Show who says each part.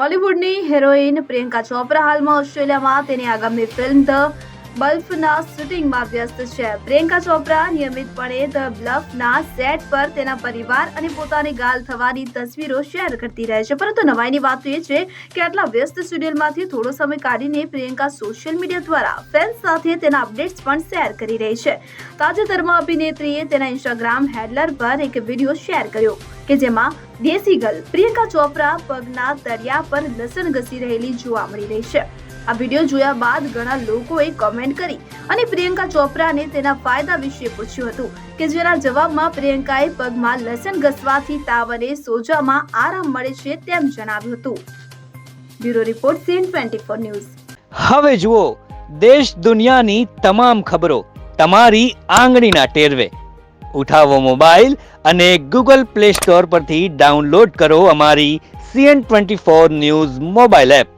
Speaker 1: બોલિવૂડની heroine Priyanka Chopra હાલમાં ઓસ્ટ્રેલિયામાં. તેની આગામી ફિલ્મ ધ બલ્ફના શૂટિંગમાં વ્યસ્ત છે. પ્રિયંકા ચોપરા નિયમિતપણે ધ બ્લફના સેટ પર તેના પરિવાર અને પોતાની ગાલ થવાની તસવીરો શેર કરતી રહે છે. પરંતુ નવાઈની વાત એ છે કે આટલા વ્યસ્ત શેડ્યુલમાંથી થોડો સમય કાઢીને પ્રિયંકા સોશિયલ મીડિયા દ્વારા ફેન્સ સાથે તેના અપડેટ્સ પણ શેર કરી રહી છે. તાજેતરમાં અભિનેત્રીએ તેના ઇન્સ્ટાગ્રામ હેડલર પર એક વીડિયો શેર કર્યો કે જેમાં દેશી ગર્લ પ્રિયંકા ચોપરા પગના તળિયા પર લસણ ઘસી રહેલી જોવા મળી રહી છે. આ વીડિયો જોયા બાદ ઘણા લોકોએ કોમેન્ટ કરી અને પ્રિયંકા ચોપરાને તેના ફાયદા વિશે પૂછ્યું હતું કે જેના જવાબમાં પ્રિયંકાએ પગમાં લસણ ઘસવાથી તાવ અને સોજામાં આરામ મળે છે તેમ જણાવ્યું હતું. Bureau report CN twenty four news.
Speaker 2: હવે જુઓ, દેશ દુનિયાની તમામ ખબરો તમારી આંગળીના ટેરવે. ઉઠાવો મોબાઈલ અને ગૂગલ પ્લે સ્ટોર પરથી ડાઉનલોડ કરો અમારી CN twenty four news mobile app.